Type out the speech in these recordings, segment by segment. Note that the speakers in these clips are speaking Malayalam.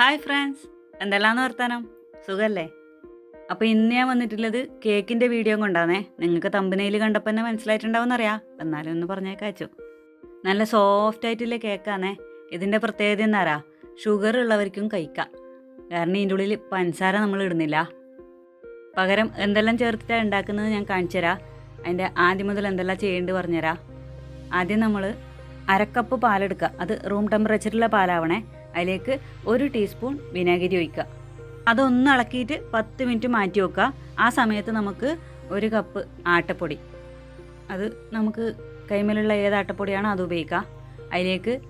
Hi friends. എന്തെല്ലാന്ന് വർത്താനം? സുഖല്ലേ? അപ്പോൾ ഇന്ന് ഞാൻ വന്നിട്ടുള്ളത് കേക്കിന്റെ വീഡിയോ കൊണ്ടാണേ നിങ്ങൾക്ക് തമ്പനയിൽ കണ്ടപ്പോൾ തന്നെ മനസ്സിലായിട്ടുണ്ടാവും അറിയാം എന്നാലും ഒന്ന് പറഞ്ഞേക്കാച്ചു നല്ല സോഫ്റ്റ് ആയിട്ടുള്ള കേക്കാണേ ഇതിന്റെ പ്രത്യേകത എന്നാരാ ഷുഗർ ഉള്ളവർക്കും കഴിക്കാം. കാരണം ഇതിന്റെ ഉള്ളിൽ പഞ്ചസാര നമ്മൾ ഇടുന്നില്ല. പകരം എന്തെല്ലാം ചേർത്തിട്ടാണ് ഉണ്ടാക്കുന്നത് ഞാൻ കാണിച്ചു തരാം. അതിന്റെ ആദ്യം മുതൽ എന്തെല്ലാം ചെയ്യേണ്ടത് പറഞ്ഞുതരാം. ആദ്യം നമ്മൾ അരക്കപ്പ് പാലെടുക്കുക. അത് റൂം ടെമ്പറേച്ചറിലെ പാലാവണേ. അതിലേക്ക് ഒരു ടീസ്പൂൺ വിനാഗിരി ഒഴിക്കുക. അതൊന്ന് ഇളക്കിയിട്ട് പത്ത് മിനിറ്റ് മാറ്റി വെക്കുക. ആ സമയത്ത് നമുക്ക് ഒരു കപ്പ് ആട്ടപ്പൊടി. അത് നമുക്ക് കൈമേലുള്ള ഏത് ആട്ടപ്പൊടിയാണോ അത് ഉപയോഗിക്കുക അതിലേക്ക്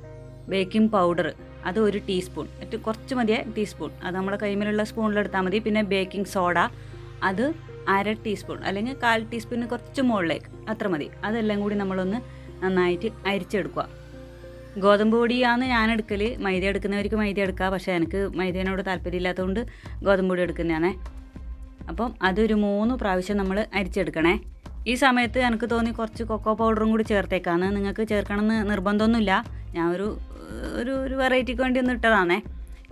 ബേക്കിംഗ് പൗഡർ അത് ഒരു ടീസ്പൂൺ. കുറച്ച് മതിയായ ടീസ്പൂൺ. അത് നമ്മുടെ കൈമേലുള്ള സ്പൂണിലെടുത്താൽ മതി. പിന്നെ ബേക്കിംഗ് സോഡ അത് അര ടീസ്പൂൺ. അല്ലെങ്കിൽ കാൽ ടീസ്പൂണിന് കുറച്ച് മുകളിലേക്ക് അത്ര മതി. അതെല്ലാം കൂടി നമ്മളൊന്ന് നന്നായിട്ട് അരിച്ചെടുക്കുക. ഗോതമ്പ് പൊടിയാണ് ഞാൻ എടുക്കൽ മൈദ എടുക്കുന്നവർക്ക് മൈദ എടുക്കാം. പക്ഷേ എനിക്ക് മൈദേനോട് താല്പര്യമില്ലാത്തതുകൊണ്ട് ഗോതമ്പ് പൊടി എടുക്കുന്നതാണേ. അപ്പം അതൊരു മൂന്ന് പ്രാവശ്യം നമ്മൾ അരിച്ചെടുക്കണേ. ഈ സമയത്ത് എനിക്ക് തോന്നി കുറച്ച് കൊക്കോ പൗഡറും കൂടി ചേർത്തേക്കാന്ന്. നിങ്ങൾക്ക് ചേർക്കണമെന്ന് നിർബന്ധമൊന്നുമില്ല. ഞാൻ ഒരു ഒരു ഒരു വെറൈറ്റിക്ക് വേണ്ടി ഒന്ന് ഇട്ടതാണേ.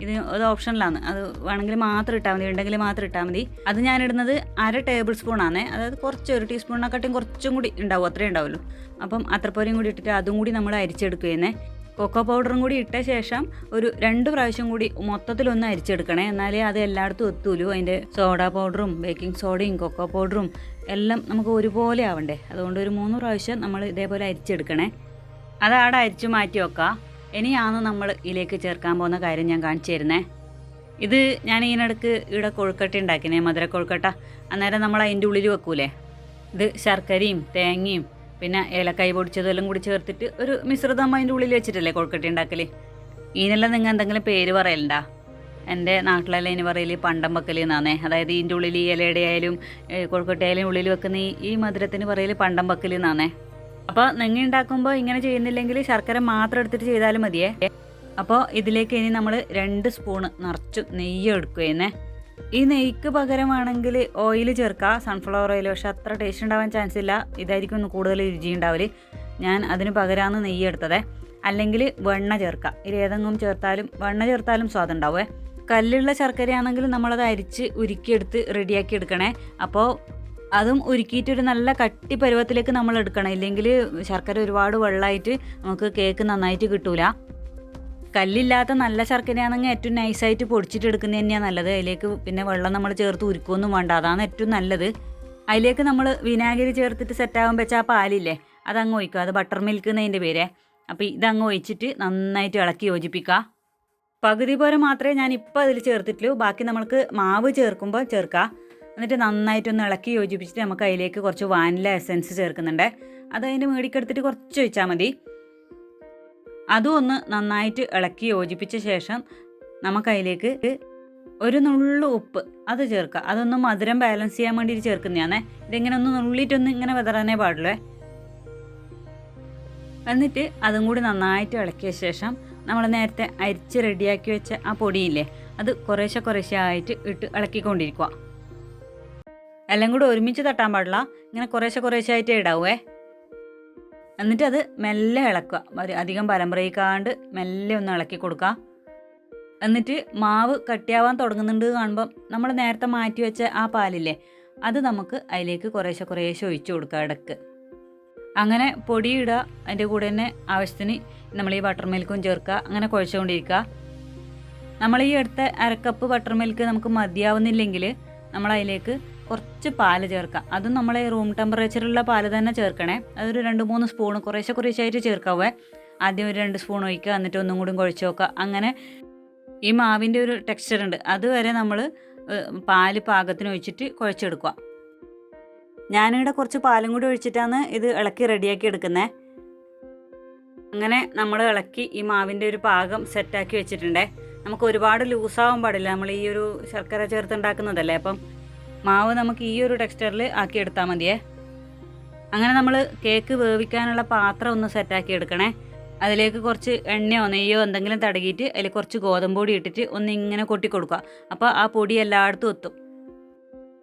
ഇത് ഒരു ഓപ്ഷനിലാണ്. അത് വേണമെങ്കിൽ മാത്രം ഇട്ടാൽ മതി ഉണ്ടെങ്കിൽ മാത്രം ഇട്ടാൽ മതി. അത് ഞാൻ ഇടുന്നത് അര ടേബിൾ സ്പൂൺ ആണേ അതായത് കുറച്ച് ഒരു ടീസ്പൂണിനെക്കാട്ടും കുറച്ചും കൂടി ഉണ്ടാവും അത്രേ ഉണ്ടാവുള്ളൂ. അപ്പം അത്രപ്പോരെയും കൂടി ഇട്ടിട്ട് അതും കൂടി നമ്മൾ അരിച്ചെടുക്കുകയെന്നേ കൊക്കോ പൗഡറും കൂടി ഇട്ട ശേഷം ഒരു രണ്ട് പ്രാവശ്യം കൂടി മൊത്തത്തിലൊന്ന് അരിച്ചെടുക്കണേ. എന്നാലേ അത് എല്ലായിടത്തും എത്തൂലൂ. അതിന്റെ സോഡ പൗഡറും ബേക്കിംഗ് സോഡയും കൊക്കോ പൗഡറും എല്ലാം നമുക്ക് ഒരുപോലെ ആവണ്ടേ. അതുകൊണ്ട് ഒരു മൂന്ന് പ്രാവശ്യം നമ്മൾ ഇതേപോലെ അരിച്ചെടുക്കണേ. അത് അവിടെ അരിച്ച് മാറ്റി വെക്കാം. ഇനിയാണ് നമ്മൾ ഇതിലേക്ക് ചേർക്കാൻ പോകുന്ന കാര്യം ഞാൻ കാണിച്ചു തരുന്നേ. ഇത് ഞാൻ ഇതിനിടക്ക് ഇവിടെ കൊഴുക്കട്ട ഉണ്ടാക്കിനേ മധുര കൊഴുക്കട്ട. അന്നേരം നമ്മൾ അതിന്റെ ഉള്ളിൽ വെക്കൂലേ? ഇത് ശർക്കരയും തേങ്ങയും പിന്നെ ഏലക്കായ് പൊടിച്ചതെല്ലാം കൂടി ചേർത്തിട്ട് ഒരു മിശ്രിതം അതിന്റെ ഉള്ളിൽ വെച്ചിട്ടല്ലേ കൊഴുക്കട്ട ഉണ്ടാക്കൽ ഇതിനെല്ലാം നിങ്ങൾ എന്തെങ്കിലും പേര് പറയലുണ്ടാ? എന്റെ നാട്ടിലെല്ലാം ഇനി പറയൽ പണ്ടം വെക്കൽ എന്നാണേ അതായത് ഇതിന്റെ ഉള്ളിൽ ഈ ഇലയുടെ ആയാലും കൊഴുക്കട്ടയായാലും ഉള്ളിൽ വെക്കുന്ന ഈ മധുരത്തിന് പറയൽ പണ്ടം വെക്കൽ എന്നാണേ അപ്പോൾ നെങ്ങി ഉണ്ടാക്കുമ്പോൾ ഇങ്ങനെ ചെയ്യുന്നില്ലെങ്കിൽ ശർക്കര മാത്രം എടുത്തിട്ട് ചെയ്താലും മതിയേ. അപ്പോൾ ഇതിലേക്ക് ഇനി നമ്മൾ രണ്ട് സ്പൂണ് നിറച്ചു നെയ്യ് എടുക്കുകയെന്നേ ഈ നെയ്ക്ക് പകരമാണെങ്കിൽ ഓയിൽ ചേർക്കുക. സൺഫ്ലവർ ഓയിൽ പക്ഷെ അത്ര ടേസ്റ്റ് ഉണ്ടാവാൻ ചാൻസ് ഇല്ല. ഇതായിരിക്കും ഒന്ന് കൂടുതൽ രുചി ഉണ്ടാവൽ. ഞാൻ അതിന് പകരമാണ് നെയ്യ് എടുത്തത്. അല്ലെങ്കിൽ വെണ്ണ ചേർക്കുക. ഇത് ഏതെങ്കിലും ചേർത്താലും വെണ്ണ ചേർത്താലും സ്വാദ് ഉണ്ടാവേ കല്ലുള്ള ശർക്കരയാണെങ്കിൽ നമ്മളത് അരിച്ച് ഉരുക്കിയെടുത്ത് റെഡിയാക്കി എടുക്കണേ. അപ്പോൾ അതും ഉരുക്കിയിട്ട് ഒരു നല്ല കട്ടി പരുവത്തിലേക്ക് നമ്മൾ എടുക്കണം. ഇല്ലെങ്കിൽ ശർക്കര ഒരുപാട് വെള്ളമായിട്ട് നമുക്ക് കേക്ക് നന്നായിട്ട് കിട്ടൂല. കല്ലില്ലാത്ത നല്ല ശർക്കരയാണെങ്കിൽ ഏറ്റവും നൈസായിട്ട് പൊടിച്ചിട്ട് എടുക്കുന്നത് തന്നെയാണ് നല്ലത്. അതിലേക്ക് പിന്നെ വെള്ളം നമ്മൾ ചേർത്ത് ഉരുക്കൊന്നും വേണ്ട. അതാണ് ഏറ്റവും നല്ലത്. അതിലേക്ക് നമ്മൾ വിനാഗിരി ചേർത്തിട്ട് സെറ്റാകുമ്പോൾ വെച്ചാൽ ആ പാലില്ലേ അതങ്ങ് ഒഴിക്കുക. അത് ബട്ടർ മിൽക്ക് എന്നതിന്റെ പേര്. അപ്പോൾ ഇതങ്ങ് ഒഴിച്ചിട്ട് നന്നായിട്ട് ഇളക്കി യോജിപ്പിക്കുക. പകുതി പോലെ മാത്രമേ ഞാൻ ഇപ്പോൾ അതിൽ ചേർത്തിട്ടുള്ളൂ. ബാക്കി നമ്മൾക്ക് മാവ് ചേർക്കുമ്പോൾ ചേർക്കുക എന്നിട്ട് നന്നായിട്ടൊന്ന് ഇളക്കി യോജിപ്പിച്ചിട്ട് നമുക്ക് അതിലേക്ക് കുറച്ച് വാനില എസൻസ് ചേർക്കുന്നുണ്ട്. അത് അതിന്റെ മേടിക്കെടുത്തിട്ട് കുറച്ച് ഒഴിച്ചാൽ മതി. അതും ഒന്ന് നന്നായിട്ട് ഇളക്കി യോജിപ്പിച്ച ശേഷം നമുക്ക് അതിലേക്ക് ഒരു നുള്ളു ഉപ്പ് അത് ചേർക്കുക. അതൊന്ന് മധുരം ബാലൻസ് ചെയ്യാൻ വേണ്ടിയിട്ട് ചേർക്കുന്നതാണ്. ഇതിങ്ങനെ ഒന്ന് നുള്ളിയിട്ടൊന്ന് ഇങ്ങനെ വിതറാനേ പാടുള്ളേ. എന്നിട്ട് അതും കൂടി നന്നായിട്ട് ഇളക്കിയ ശേഷം നമ്മൾ നേരത്തെ അരിച്ച് റെഡിയാക്കി വെച്ച ആ പൊടിയില്ലേ അത് കുറേശ്ശെ കുറേശ്ശെ ആയിട്ട് ഇട്ട് ഇളക്കിക്കൊണ്ടിരിക്കുക. എല്ലാം കൂടെ ഒരുമിച്ച് തട്ടാൻ പാടില്ല. ഇങ്ങനെ കുറേശ്ശെ കുറേശ്ശെ ആയിട്ടേ ഇടാവേ. എന്നിട്ട് അത് മെല്ലെ ഇളക്കുക. അധികം പരമ്പരയിക്കാണ്ട് മെല്ലെ ഒന്ന് ഇളക്കി കൊടുക്കുക. എന്നിട്ട് മാവ് കട്ടിയാവാൻ തുടങ്ങുന്നുണ്ട് കാണുമ്പം നമ്മൾ നേരത്തെ മാറ്റി വെച്ച ആ പാലില്ലേ അത് നമുക്ക് അതിലേക്ക് കുറേശ്ശെ കുറേശ്ശെ ഒഴിച്ചു കൊടുക്കുക ഇടയ്ക്ക്. അങ്ങനെ പൊടിയിടുക അതിന്റെ കൂടെ തന്നെ ആവശ്യത്തിന് നമ്മൾ ഈ ബട്ടർ മിൽക്കും ചേർക്കുക. അങ്ങനെ കുഴച്ചുകൊണ്ടിരിക്കുക. നമ്മൾ ഈ എടുത്ത അരക്കപ്പ് ബട്ടർ മിൽക്ക് നമുക്ക് മതിയാവുന്നില്ലെങ്കിൽ നമ്മൾ അതിലേക്ക് കുറച്ച് പാൽ ചേർക്കാം. അതും നമ്മൾ റൂം ടെമ്പറേച്ചറിലുള്ള പാൽ തന്നെ ചേർക്കണേ. അതൊരു രണ്ട് മൂന്ന് സ്പൂൺ കുറേശ്ശെ കുറേശ്ശായിട്ട് ചേർക്കാവേ. ആദ്യം ഒരു രണ്ട് സ്പൂൺ ഒഴിക്കുക എന്നിട്ട് ഒന്നും കൂടി കുഴച്ച് നോക്കുക. അങ്ങനെ ഈ മാവിന്റെ ഒരു ടെക്സ്ചർ ഉണ്ട്. അതുവരെ നമ്മൾ പാൽ പാകത്തിന് ഒഴിച്ചിട്ട് കുഴച്ചെടുക്കുക. ഞാനിവിടെ കുറച്ച് പാലും കൂടി ഒഴിച്ചിട്ടാണ് ഇത് ഇളക്കി റെഡിയാക്കി എടുക്കുന്നത് അങ്ങനെ നമ്മൾ ഇളക്കി ഈ മാവിന്റെ ഒരു പാകം സെറ്റാക്കി വെച്ചിട്ടുണ്ട്. നമുക്ക് ഒരുപാട് ലൂസാവാൻ പാടില്ല. നമ്മൾ ഈ ഒരു ശർക്കര ചേർത്ത് ഉണ്ടാക്കുന്നതല്ലേ? അപ്പം മാവ് നമുക്ക് ഈ ഒരു ടെക്സ്ചറിൽ ആക്കിയെടുത്താൽ മതിയേ. അങ്ങനെ നമ്മൾ കേക്ക് വേവിക്കാനുള്ള പാത്രം ഒന്ന് സെറ്റാക്കി എടുക്കണേ. അതിലേക്ക് കുറച്ച് എണ്ണയോ നെയ്യോ എന്തെങ്കിലും തടകിയിട്ട് അതിൽ കുറച്ച് ഗോതമ്പ് പൊടി ഇട്ടിട്ട് ഒന്ന് ഇങ്ങനെ കൊട്ടി കൊടുക്കുക. അപ്പോൾ ആ പൊടി എല്ലായിടത്തും എത്തും.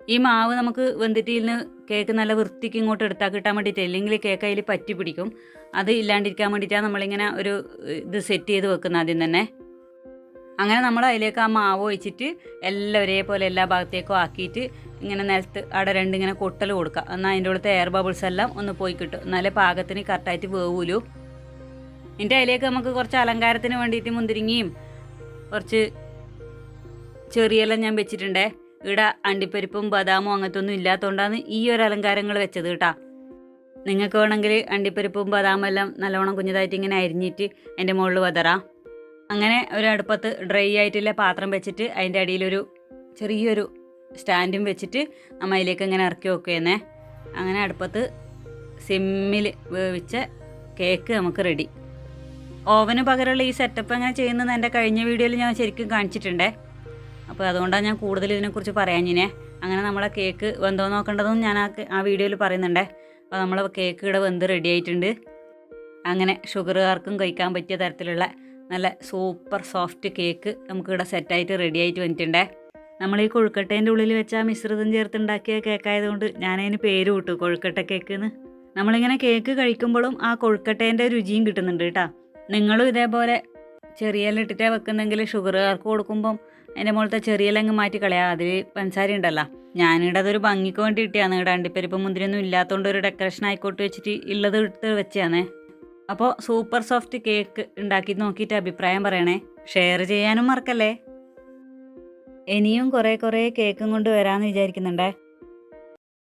ഈ മാവ് നമുക്ക് വെന്തിട്ട് ഇതിന് കേക്ക് നല്ല വൃത്തിക്ക് ഇങ്ങോട്ട് എടുത്താൽ കിട്ടാൻ വേണ്ടിയിട്ട് അല്ലെങ്കിൽ കേക്ക് അതിൽ പറ്റി പിടിക്കും. അത് ഇല്ലാണ്ടിരിക്കാൻ വേണ്ടിയിട്ടാണ് നമ്മളിങ്ങനെ ഒരു ഇത് സെറ്റ് ചെയ്ത് വെക്കുന്നത് ആദ്യം തന്നെ. അങ്ങനെ നമ്മൾ അതിലേക്ക് ആ മാവ് ഒഴിച്ചിട്ട് എല്ലാം ഒരേപോലെ എല്ലാ ഭാഗത്തേക്കും ആക്കിയിട്ട് ഇങ്ങനെ നിലത്ത് അവിടെ രണ്ടിങ്ങനെ കൊട്ടൽ കൊടുക്കുക. എന്നാൽ അതിന്റെ ഉള്ളത്തെ എയർ ബബിൾസ് എല്ലാം ഒന്ന് പോയി കിട്ടും. എന്നാലേ പാകത്തിന് കറക്റ്റായിട്ട് വേവൂലൂ. ഇതിന്റെ അതിലേക്ക് നമുക്ക് കുറച്ച് അലങ്കാരത്തിന് വേണ്ടിയിട്ട് മുന്തിരിങ്ങയും കുറച്ച് ചെറിയെല്ലാം ഞാൻ വെച്ചിട്ടുണ്ടേ. ഇവിടെ അണ്ടിപ്പരിപ്പും ബദാമും അങ്ങനത്തെ ഒന്നും ഇല്ലാത്തതുകൊണ്ടാണ് ഈ ഒരു അലങ്കാരങ്ങൾ വെച്ചത് കേട്ടാ. നിങ്ങൾക്ക് വേണമെങ്കിൽ അണ്ടിപ്പരിപ്പും ബദാമും എല്ലാം നല്ലവണ്ണം കുഞ്ഞതായിട്ട് ഇങ്ങനെ അരിഞ്ഞിട്ട് അതിന്റെ മുകളിൽ വതറാം. അങ്ങനെ ഒരു അടുപ്പത്ത് ഡ്രൈ ആയിട്ടുള്ള പാത്രം വെച്ചിട്ട് അതിന്റെ അടിയിലൊരു ചെറിയൊരു സ്റ്റാൻഡും വെച്ചിട്ട് നമ്മൾ അതിലേക്ക് ഇങ്ങനെ ഇറക്കി വെക്കുകയെന്നേ അങ്ങനെ അടുപ്പത്ത് സിമ്മിൽ വേവിച്ച കേക്ക് നമുക്ക് റെഡി ഓവന് പകരമുള്ള ഈ സെറ്റപ്പ് എങ്ങനെ ചെയ്യുന്നത് എന്റെ കഴിഞ്ഞ വീഡിയോയിൽ ഞാൻ ശരിക്കും കാണിച്ചിട്ടുണ്ടേ. അപ്പോൾ അതുകൊണ്ടാണ് ഞാൻ കൂടുതൽ ഇതിനെക്കുറിച്ച് പറയാഞ്ഞിനെ. അങ്ങനെ നമ്മളെ കേക്ക് വെന്തോ നോക്കേണ്ടതും ഞാൻ ആ ആ വീഡിയോയിൽ പറയുന്നുണ്ടേ. അപ്പോൾ നമ്മളെ കേക്ക് ഇവിടെ വെന്ത് റെഡി ആയിട്ടുണ്ട്. അങ്ങനെ ഷുഗറുകാർക്കും കഴിക്കാൻ പറ്റിയ തരത്തിലുള്ള നല്ല സൂപ്പർ സോഫ്റ്റ് കേക്ക് നമുക്കിവിടെ സെറ്റായിട്ട് റെഡി ആയിട്ട് വന്നിട്ടുണ്ടേ. നമ്മൾ ഈ കൊഴുക്കട്ടേന്റെ ഉള്ളിൽ വെച്ച ആ മിശ്രിതം ചേർത്തുണ്ടാക്കിയ കേക്കായതുകൊണ്ട് ഞാനതിന് പേര് വിട്ടു കൊഴുക്കട്ട കേക്ക് എന്ന് നമ്മളിങ്ങനെ കേക്ക് കഴിക്കുമ്പോഴും ആ കൊഴുക്കട്ടേന്റെ രുചിയും കിട്ടുന്നുണ്ട് കേട്ടോ. നിങ്ങളും ഇതേപോലെ ചെറിയെല്ലാം ഇട്ടിട്ടേ വെക്കുന്നെങ്കിൽ ഷുഗർ ഷുഗറുകാർക്ക് കൊടുക്കുമ്പം അതിന്റെ മുകളിലത്തെ ചെറിയല്ലങ്ങ് മാറ്റി കളയാം അതിൽ പഞ്ചസാര ഉണ്ടല്ലോ. ഞാനിവിടെ അതൊരു ഭംഗിക്ക് വേണ്ടി ഇട്ടിയാണ് ഇവിടെ അണ്ടിപ്പരിപ്പ് മുന്തിരിയൊന്നും ഇല്ലാത്തതുകൊണ്ട് ഒരു ഡെക്കറേഷൻ ആയിക്കോട്ട് വെച്ചിട്ട് ഉള്ളത് എടുത്ത് വെച്ചാണേ അപ്പോൾ സൂപ്പർ സോഫ്റ്റ് കേക്ക് ഉണ്ടാക്കി നോക്കിയിട്ട് അഭിപ്രായം പറയണേ. ഷെയർ ചെയ്യാനും മറക്കല്ലേ? ഇനിയും കുറേ കുറേ കേക്കും കൊണ്ട് വരാമെന്ന് വിചാരിക്കുന്നുണ്ടേ?